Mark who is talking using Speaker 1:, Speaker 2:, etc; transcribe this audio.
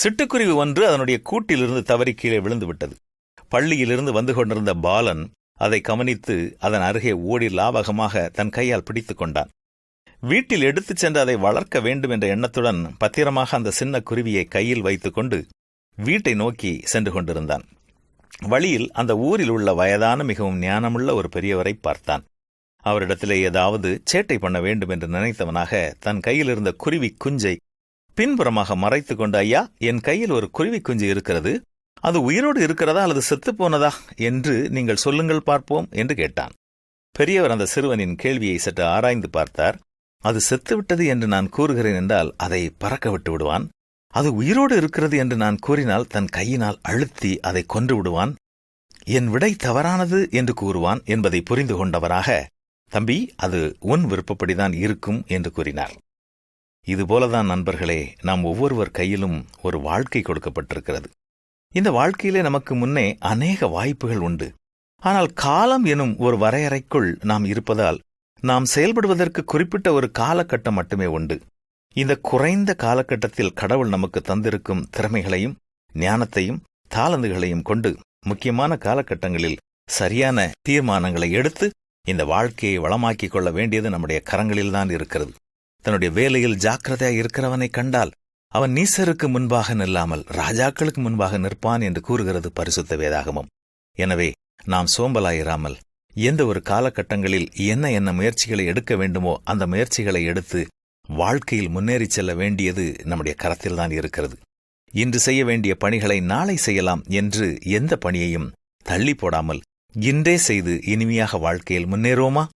Speaker 1: சிட்டுக்குருவி ஒன்று அதனுடைய கூட்டிலிருந்து தவறி கீழே விழுந்து விட்டது பள்ளியிலிருந்து வந்து கொண்டிருந்த பாலன் அதை கவனித்து அதன் அருகே ஓடி லாவகமாக தன் கையால் பிடித்துக் கொண்டான். வீட்டில் எடுத்துச் சென்று அதை வளர்க்க வேண்டும் என்ற எண்ணத்துடன் பத்திரமாக அந்த சின்ன குருவியை கையில் வைத்துக்கொண்டு வீட்டை நோக்கி சென்று கொண்டிருந்தான். வழியில் அந்த ஊரில் உள்ள வயதான மிகவும் ஞானமுள்ள ஒரு பெரியவரை பார்த்தான். அவரிடத்திலே ஏதாவது சேட்டை பண்ண வேண்டும் என்று நினைத்தவனாக தன் கையிலிருந்த குருவி குஞ்சை பின்புறமாக மறைத்துக் கொண்டு ஐயா என் கையில் ஒரு குருவி குஞ்சு இருக்கிறது. அது உயிரோடு இருக்கிறதா அல்லது செத்துப் போனதா என்று நீங்கள் சொல்லுங்கள் பார்ப்போம் என்று கேட்டான். பெரியவர் அந்த சிறுவனின் கேள்வியை சற்று ஆராய்ந்து பார்த்தார். அது செத்துவிட்டது என்று நான் கூறுகிறேன் என்றால் அதை பறக்க விட்டு விடுவான். அது உயிரோடு இருக்கிறது என்று நான் கூறினால் தன் கையினால் அழுத்தி அதை கொன்று விடுவான். என் விடை தவறானது என்று கூறுவான் என்பதை புரிந்து கொண்டவராக தம்பி அது உன் விருப்பப்படிதான் இருக்கும் என்று கூறினார். இதுபோலதான் நண்பர்களே நாம் ஒவ்வொருவர் கையிலும் ஒரு வாழ்க்கை கொடுக்கப்பட்டிருக்கிறது. இந்த வாழ்க்கையிலே நமக்கு முன்னே அநேக வாய்ப்புகள் உண்டு. ஆனால் காலம் எனும் ஒரு வரையறைக்குள் நாம் இருப்பதால் நாம் செயல்படுவதற்கு குறிப்பிட்ட ஒரு காலகட்டம் மட்டுமே உண்டு. இந்த குறைந்த காலகட்டத்தில் கடவுள் நமக்கு தந்திருக்கும் திறமைகளையும் ஞானத்தையும் தாளந்துகளையும் கொண்டு முக்கியமான காலகட்டங்களில் சரியான தீர்மானங்களை எடுத்து இந்த வாழ்க்கையை வளமாக்கிக் கொள்ள வேண்டியது நம்முடைய கரங்களில்தான் இருக்கிறது. தன்னுடைய வேலையில் ஜாக்கிரதையாக இருக்கிறவனை கண்டால் அவன் நீசருக்கு முன்பாக நில்லாமல் ராஜாக்களுக்கு முன்பாக நிற்பான் என்று கூறுகிறது பரிசுத்த வேதாகமம். எனவே நாம் சோம்பலாயிராமல் எந்த ஒரு காலகட்டங்களில் என்ன என்ன முயற்சிகளை எடுக்க வேண்டுமோ அந்த முயற்சிகளை எடுத்து வாழ்க்கையில் முன்னேறி செல்ல வேண்டியது நம்முடைய கரத்தில்தான் இருக்கிறது. இன்று செய்ய வேண்டிய பணிகளை நாளை செய்யலாம் என்று எந்த பணியையும் தள்ளி போடாமல் இன்றே செய்து இனிமையாக வாழ்க்கையில் முன்னேறுவோமா?